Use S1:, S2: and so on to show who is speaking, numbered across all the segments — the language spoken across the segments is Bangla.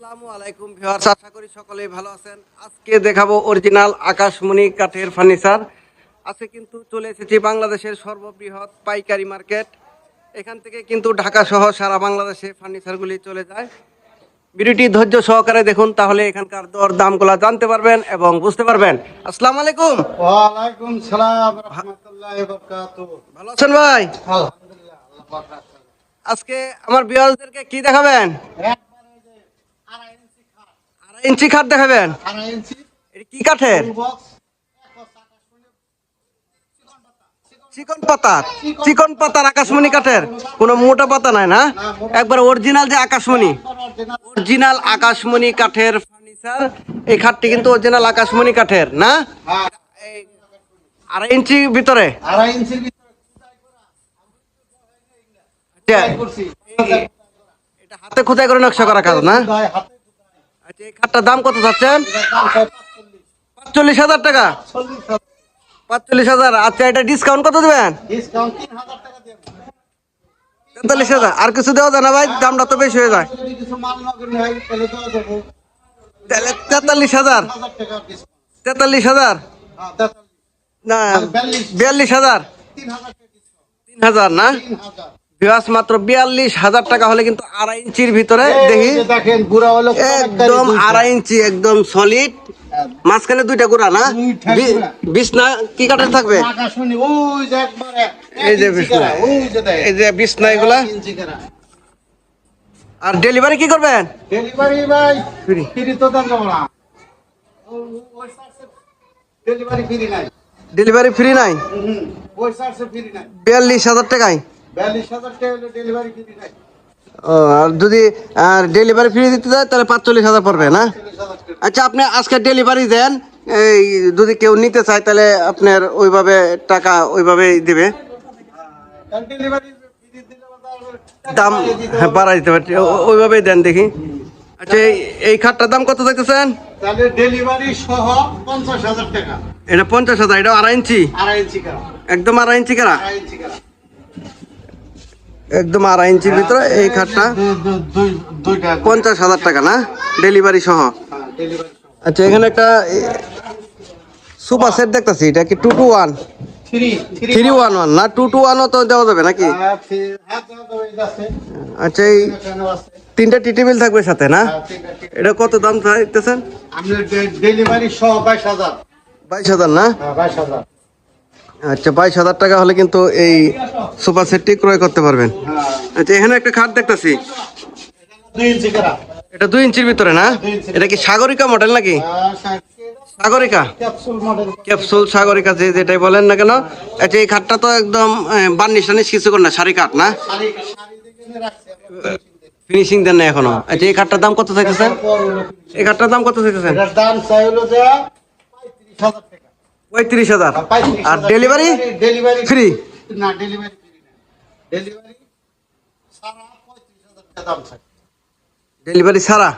S1: আসসালামু আলাইকুম ভিউয়ার্স আশা করি সকলেই ভালো আছেন। আজকে দেখাবো অরিজিনাল আকাশমণি কাঠের ফার্নিচার। আজকে কিন্তু চলে এসেছি বাংলাদেশের সর্ববৃহৎ পাইকারি মার্কেট। এখান থেকে কিন্তু ঢাকা সহ সারা বাংলাদেশে ফার্নিচারগুলি চলে যায়। ভিডিওটি ধৈর্য সহকারে দেখুন তাহলে এখানকার দর দামগুলো জানতে পারবেন এবং বুঝতে পারবেন। আসসালামু আলাইকুম।
S2: ওয়ালাইকুম সালাম রহমতুল্লাহ বরকাতু
S1: ভালো আছেন ভাই?
S2: আলহামদুলিল্লাহ আল্লাহ পাক
S1: আজকে আমার বিয়ালদেরকে কি দেখাবেন
S2: একবারে যে আড়াই ইঞ্চি খাট,
S1: আড়াই ইঞ্চি খাট দেখাবেন? কি কাঠের?
S2: চিকন পাতা, চিকন-
S1: চিকন পাতার চিকন পাতার আকাশমণি কাঠের? কোনো মোটা পাতা নাই না? একবার অরিজিনাল যে আকাশমণি। অরিজিনাল আকাশমণি কাঠের ফার্নিচার এই খাটটি কিন্তু অরিজিনাল আকাশমণি কাঠের না?
S2: হ্যাঁ,
S1: আড়াই ইঞ্চি ভিতরে।
S2: আড়াই ইঞ্চির ভিতরে। খোদাই
S1: এটা হাতে খোঁজাই করে নকশা করা কাজ না?
S2: খোদাই, খোদাই।
S1: আচ্ছা এই খাটটার দাম কত চাচ্ছেন
S2: এটার দাম প্রায় 45,
S1: পাঁচচল্লিশ হাজার টাকা
S2: 40 হাজার।
S1: পাঁচচল্লিশ হাজার আচ্ছা এটা ডিসকাউন্ট কত দেবেন
S2: Discount 3000 টাকা দেব।
S1: তেতাল্লিশ হাজার আর কিছু দেওয়া যায় না ভাই দামটা তো বেশি হয়ে যায়
S2: তাহলে
S1: তেতাল্লিশ হাজার
S2: 1000 টাকা discount।
S1: তেতাল্লিশ হাজার
S2: 43,
S1: না বিয়াল্লিশ হাজার
S2: 3000 টাকা discount।
S1: তিন হাজার না
S2: 3000
S1: বিয়াস মাত্র বিয়াল্লিশ হাজার টাকা হলে কিন্তু আড়াই ইঞ্চির ভিতরে দেখি।
S2: দেখেন বুড়া হলো
S1: একদম আড়াই ইঞ্চি একদম সলিড মাঝখানে দুইটা গুড়া না? বিছনা কি কাঠের থাকবে? এই যে বিছনা। এই যে বিছনা এগুলা। আর ডেলিভারি কি করবেন?
S2: ডেলিভারি ভাই
S1: ফ্রি
S2: তো না ডেলিভারি নাই।
S1: ডেলিভারি ফ্রি নাই। বিয়াল্লিশ হাজার টাকায়? আর যদি আর ডেলিভারি ফ্রি দিতে যায় তাহলে পাঁচচল্লিশ হাজার পড়বে না? আচ্ছা আপনি আজকে ডেলিভারি দেন এই যদি কেউ নিতে চায় তাহলে আপনার ওইভাবে টাকা ওইভাবেই দিবে।
S2: টাকা
S1: দাম হ্যাঁ। বাড়াই দিতে পারছি। ও- ওইভাবেই দেন দেখি। আচ্ছা এই খাটটার দাম কত চাইতেছেন
S2: তাহলে ডেলিভারি সহ পঞ্চাশ হাজার টাকা।
S1: এটা পঞ্চাশ হাজার এটা আড়াই ইঞ্চি?
S2: আড়াই ইঞ্চি
S1: একদম আড়াই ইঞ্চি কারা
S2: আড়াই ইঞ্চি করা
S1: একদম আড়াই ইঞ্চির ভিতরে এই খাটটা। পঞ্চাশ হাজার টাকা না? ডেলিভারি সহ। আচ্ছা এখানে একটা সুপার সেট দেখতেছি এটা কি two two one
S2: three
S1: one one না? টু টু ওয়ানও তো দেওয়া যাবে নাকি? আচ্ছা এই তিনটা টি টেবিল থাকবে সাথে না। এটা কত দাম
S2: ডে- ডেলিভারি সহ বাইশ হাজার।
S1: বাইশ হাজার না?
S2: হ্যাঁ বাইশ হাজার।
S1: আচ্ছা বাইশ হাজার টাকা হলে কিন্তু এই সোফা সেটটি ক্রয় করতে পারবেন। আচ্ছা এখানে একটা খাট দেখতেছি। এটা দুই ইঞ্চির ভিতরে না? এটা কি সাগরিকা মডেল নাকি? সাগরিকা?
S2: ক্যাপসুল
S1: সাগরিকা যে যেটাই বলেন না কেন। আচ্ছা এই খাটটা তো একদম বার্নিশ টানিশ কিছু করে না, শাড়ি কাঠ না। ফিনিশিং দেন না এখনও। আচ্ছা এই খাটটার দাম কত
S2: finishing।
S1: এই খাটটার দাম কত
S2: যে পঁয়ত্রিশ হাজার।
S1: আর ডেলিভারি
S2: ডেলিভারি
S1: ফ্রি
S2: না ডেলিভারি ফ্রি না। ডেলিভারি সারা পঁয়ত্রিশ হাজার টাকা দাম চাই
S1: ডেলিভারি ছাড়া?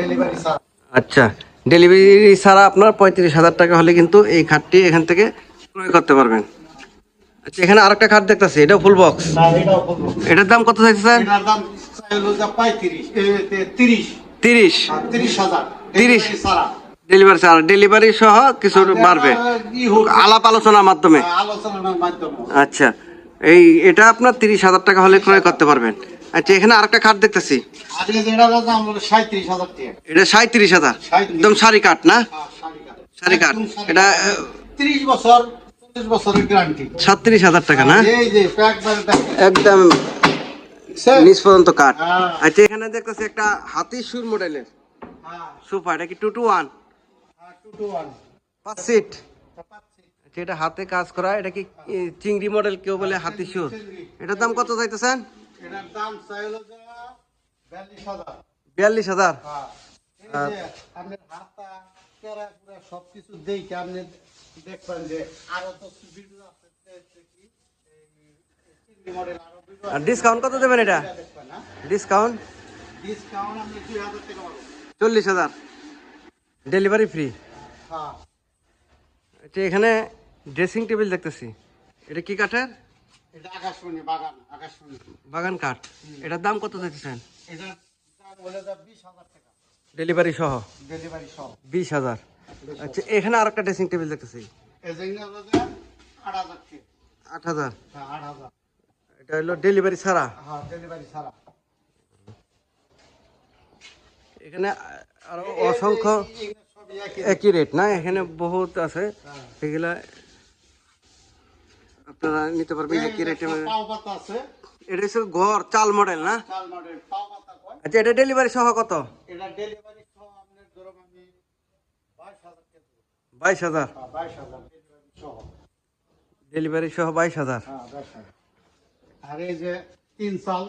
S2: ডেলিভারি সারা
S1: আচ্ছা। ডেলিভারি ছাড়া আপনার পঁয়ত্রিশ হাজার টাকা হলে কিন্তু এই খাটটি এখান থেকে ক্রয় করতে পারবেন। আচ্ছা এখানে আরেকটা খাট দেখতেছি। এটাও ফুল বক্স এটার দাম কত
S2: চাইছে এ, তিরিশ।
S1: তিরিশ।
S2: তিরিশ হাজার।
S1: তিরিশ।
S2: ডেলিভারি সারা
S1: ডেলিভারি সহ কিছু বাড়বে।
S2: ই
S1: আলাপ আলোচনার মাধ্যমে। আচ্ছা এই এটা আপনার তিরিশ হাজার টাকা হলে ক্রয় করতে পারবেন। আচ্ছা এখানে আরেকটা খাট দেখতেছি। এটা সাঁত্রিশ হাজার একদম সারি কাঠ না?
S2: আর শাড়ি কাঠ।
S1: কাঠ। এটা,
S2: কাঠ। তিরিশ বছর
S1: সাতত্রিশ হাজার টাকা না। একদম নিচ পর্যন্ত কাঠ।
S2: হ্যাঁ।
S1: আচ্ছা এখানে দেখতেছি একটা হাতি সুর মডেলের
S2: হ্যাঁ,
S1: সোফা এটা কি টু টু ওয়ান পাঁচ সিট। আচ্ছা হাতে কাজ করা এটা কি চিংড়ি মডেল কেউ বলে হাতি সুর এটার দাম কত চাইতেছেন
S2: বিয়াল্লিশ হাজার। হ্যাঁ। সবকিছু দেখে আপনি দেখবেন যে আরও তো
S1: ডিসকাউন্ট কত দেবেন এটা
S2: হ্যাঁ?
S1: ডিসকাউন্ট
S2: পাবেন।
S1: চল্লিশ হাজার ডেলিভারি ফ্রি
S2: হ্যাঁ।
S1: আচ্ছা এখানে ড্রেসিং টেবিল দেখতেছি। এটা কি কাঠের?
S2: এটা আকাশমণি বাগান আকাশমণি।
S1: বাগান কাঠ। এটার দাম কত চাইতেছেন?
S2: এটার দাম হলে বিশ হাজার টাকা।
S1: ডেলিভারি সহ?
S2: ডেলিভারি সহ।
S1: বিশ হাজার। আচ্ছা এখানে আর একটা ড্রেসিং টেবিল দেখতেছি
S2: আট হাজার হ্যাঁ আট হাজার।
S1: এটা হলো ডেলিভারি ছাড়া।
S2: হ্যাঁ ডেলিভারি ছাড়া।
S1: এখানে আরও অসংখ্য
S2: একই
S1: রেট না? এখানে বহুত আছে। এগুলা আপনারা নিতে পারবেন একই রেটে
S2: আছে।
S1: এটা হচ্ছে ঘর চাল মডেল না? আচ্ছা এটা ডেলিভারি সহ কত?
S2: ডেলিভারি বাইশ হাজার
S1: হাজার?
S2: হ্যাঁ ডেলিভারি সহ।
S1: বাইশ হাজার।
S2: হ্যাঁ বাইশ হাজার। আর এই যে তিন সাল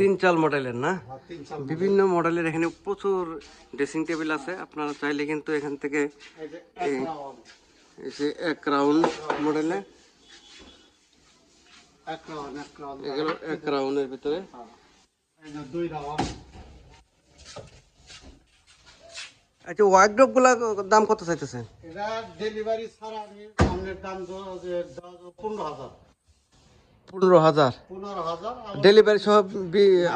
S2: তিন
S1: চাল মডেলের না?
S2: হ্যাঁ,
S1: বিভিন্ন মডেলের এখানে প্রচুর ড্রেসিং টেবিল আছে। আপনারা চাইলে কিন্তু এখান থেকে
S2: এক রাউন্ড।
S1: যে এক এগুলো রাউন্ডের ভিতরে। আচ্ছা ওয়ার্ড্রপগুলা দাম কত চাইতেছেন?
S2: এটা ডেলিভারি ছাড়া আমি দাম পনেরো হাজার।
S1: পনেরো হাজার। ডেলিভারি সহ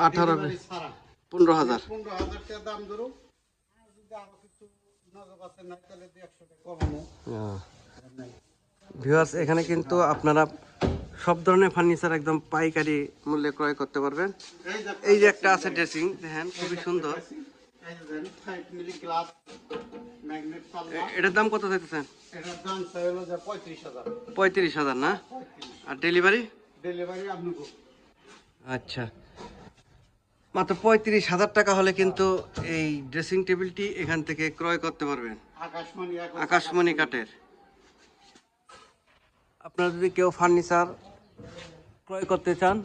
S1: আঠারো পনেরো হাজার। ভিউয়ার্স এখানে কিন্তু আপনারা সব ধরনের ফার্নিচার একদম পাইকারি মূল্যে ক্রয় করতে পারবেন।
S2: এই যে
S1: একটা আছে ড্রেসিং দেখেন খুবই সুন্দর। এটার দাম কত চাইতেছেন?
S2: পঁয়ত্রিশ হাজার।
S1: না? আর ডেলিভারি
S2: ডেলিভারি
S1: আচ্ছা। মাত্র পঁয়ত্রিশ হাজার টাকা হলে কিন্তু এই ড্রেসিং টেবিলটি এখান থেকে ক্রয় করতে পারবেন।
S2: আকাশমণি।
S1: কাঠের। আপনারা যদি কেউ ফার্নিচার ক্রয় করতে চান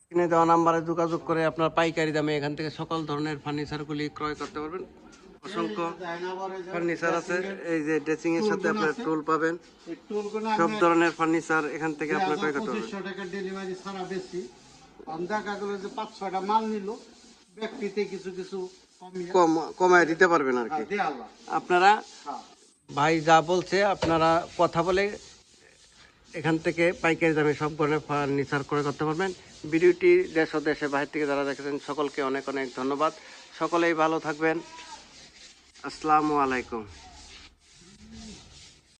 S1: স্ক্রিনে দেওয়া নাম্বারে যোগাযোগ করে আপনার পাইকারি দামে এখান থেকে সকল ধরনের ফার্নিচারগুলি ক্রয় করতে পারবেন। অসংখ্য ফার্নিচার আছে এই যে ড্রেসিং এর সাথে আপনার টুল পাবেন। সব ধরনের ফার্নিচার এখান থেকে আপনার ক্রয় করতে পারবেন
S2: টাকা ডেলিভারি ছাড়া বেশি। দেখা গেলো যে পাঁচ ছয়টা মাল নিল ব্যক্তিতে কিছু কিছু
S1: কম কমায় দিতে পারবেন আর কি। আপনারা
S2: হ্যাঁ।
S1: ভাই যা বলছে আপনারা কথা বলে এখান থেকে পাইকারি দামে সব ধরনের ফার্নিচার করে করতে পারবেন। ভিডিওটি দেশ ও দেশে বাইরে থেকে যারা দেখেছেন সকলকে অনেক অনেক ধন্যবাদ। সকলেই ভালো থাকবেন। আসসালামু আলাইকুম।